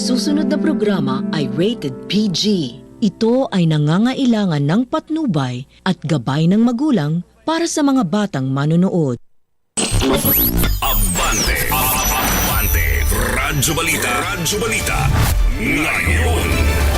susunod na programa ay rated PG. Ito ay nangangailangan ng patnubay at gabay ng magulang para sa mga batang manonood. Abante, Abante, Radyo Balita, Radyo Balita, ngayon.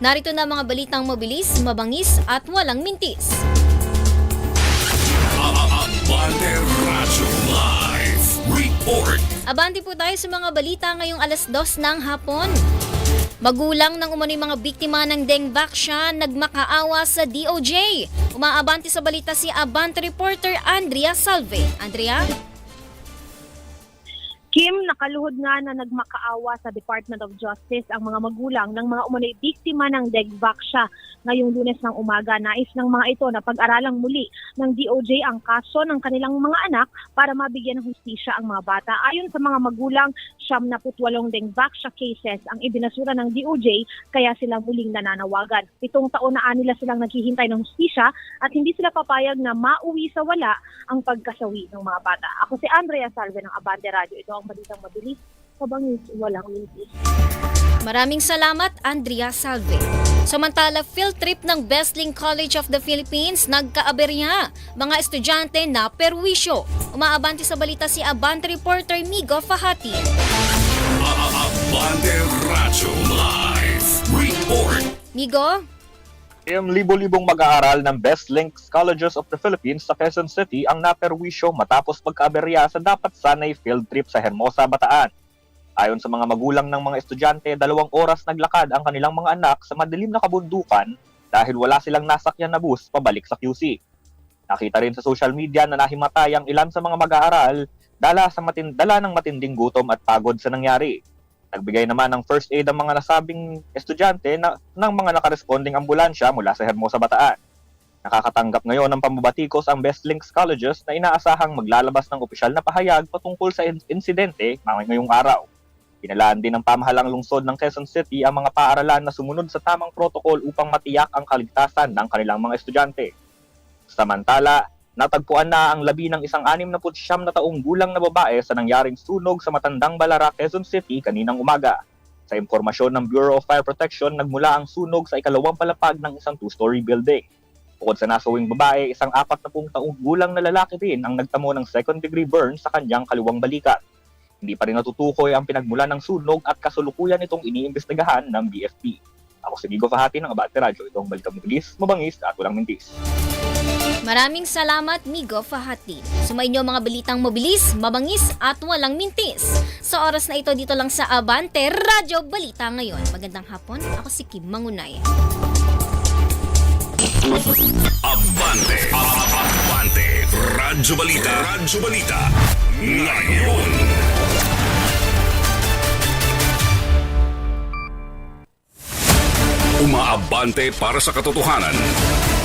Narito na mga balitang mabilis, mabangis at walang mintis. Abante po tayo sa mga balita ngayong alas dos ng hapon. Magulang ng umano'y mga biktima ng Dengvaksya nagmakaawa sa DOJ. Umaabante sa balita si Abante reporter Andrea Salve. Andrea? Kim, nakaluhod nga na nagmakaawa sa Department of Justice ang mga magulang ng mga umunay biktima ng Degvaksya ngayong lunes ng umaga. Nais ng mga ito na pag-aralang muli ng DOJ ang kaso ng kanilang mga anak para mabigyan ng hustisya ang mga bata. Ayon sa mga magulang, siyam na putwalong Degvaksya cases ang ibinasura ng DOJ kaya sila muling nananawagan. Pitong taon na nila silang naghihintay ng hustisya at hindi sila papayag na mauwi sa wala ang pagkasawi ng mga bata. Ako si Andrea Salve ng Abante Radio. Ito ang balitang mabilis, kabangis, walang mintis. Maraming salamat, Andrea Salve. Samantala, field trip ng Besling College of the Philippines nagkaaberya. Mga estudyante na perwisyo. Umaabante sa balita si Abante reporter Migo Fahati. Abante Radyo Live Report. Migo? Im libo-libong mag-aaral ng Best Links Colleges of the Philippines sa Quezon City ang naperwisyo matapos pagkaaberya sa dapat sanay field trip sa Hermosa, Bataan. Ayon sa mga magulang ng mga estudyante, dalawang oras naglakad ang kanilang mga anak sa madilim na kabundukan dahil wala silang nasakyan na bus pabalik sa QC. Nakita rin sa social media na nahimatay ang ilan sa mga mag-aaral dala, sa matin- dala ng matinding gutom at pagod sa nangyari. Nagbigay naman ng first aid ang mga nasabing estudyante na, ng mga nakaresponding ambulansya mula sa Hermosa Bataan. Nakakatanggap ngayon ng pambabatikos ang Best Links Colleges na inaasahang maglalabas ng opisyal na pahayag patungkol sa in- insidente ngayong araw. Pinalaan din ng pamahalang lungsod ng Quezon City ang mga paaralan na sumunod sa tamang protokol upang matiyak ang kaligtasan ng kanilang mga estudyante. Samantala, natagpuan na ang labi ng isang anim na putsyam na taong gulang na babae sa nangyaring sunog sa Matandang Balara, Quezon City kaninang umaga. Sa impormasyon ng Bureau of Fire Protection, nagmula ang sunog sa ikalawang palapag ng isang two-story building. Bukod sa nasawing babae, isang apat na taong gulang na lalaki din ang nagtamo ng second-degree burn sa kanyang kaliwang balikat. Hindi pa rin natutukoy ang pinagmula ng sunog at kasulukuyan itong iniimbestigahan ng BFP. Ako si Vigo Fahati ng Abate Radio. Ito ang balitang mabilis, mabangis at walang mintis. Maraming salamat, Migo Fahati. Sumainyo mga balitang mabilis, mabangis at walang mintis. Sa oras na ito dito lang sa Abante Radyo Balita ngayon. Magandang hapon, ako si Kim Mangunay. Abante, Abante, Radyo Balita, Radyo Balita, ngayon. Umaabante para sa katotohanan.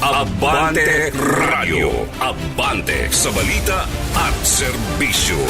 Abante Radio. Abante sa balita at serbisyo.